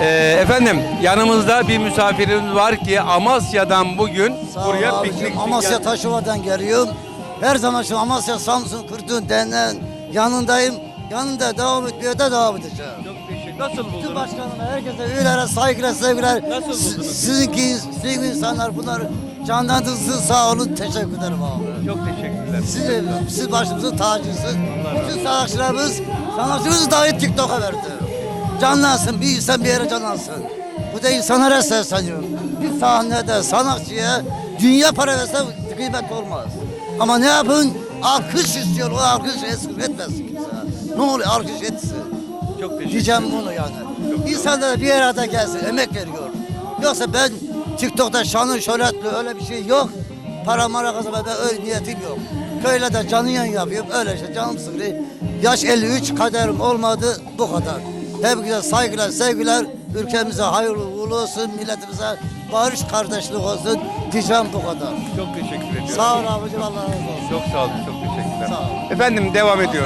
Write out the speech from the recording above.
Ee, efendim yanımızda bir misafirimiz var ki Amasya'dan bugün Sağ ol buraya abicim. piknik Amasya. Taşova'dan geliyorum. Her zaman şu Amasya, Samsun, Kırtın, Denen yanındayım. Yanında devam etmeye de devam edeceğim. Çok teşekkür Nasıl Bütün buldunuz? başkanıma, herkese üyelere saygılar, sevgiler. Nasıl Si- buldunuz? Sizinki, sizin insanlar bunlar canlandınız. Sağ olun, teşekkür ederim abi. Çok teşekkürler. Siz, siz başımızın tacısınız. Bütün sanatçılarımız, sanatçımızı dahi TikTok'a verdi. Canlansın, bir insan bir yere canlansın. Bu da insanlara sesleniyorum. Bir sahnede sanatçıya dünya para verse kıymet olmaz. Ama ne yapın? Alkış istiyor, o alkış es- etmesin kimse. Ne oluyor alkış etsin. Çok teşekkür Diyeceğim bunu yani. İnsanlar bir arada gelsin, emek veriyor. Yoksa ben TikTok'ta şanlı şöhretli öyle bir şey yok. Para mara kazanma ben öyle niyetim yok. Köyle de canı yan yapıyorum öyle işte canım sıkılıyor. Yaş 53 kaderim olmadı bu kadar. Hepinize saygılar sevgiler. Ülkemize hayırlı uğurlu olsun. Milletimize barış kardeşlik olsun. Diyeceğim bu kadar. Çok teşekkür ediyorum. Sağ ol abicim Allah razı olsun. Çok sağ olun. Çok teşekkürler. Sağ ol. Efendim devam ediyoruz.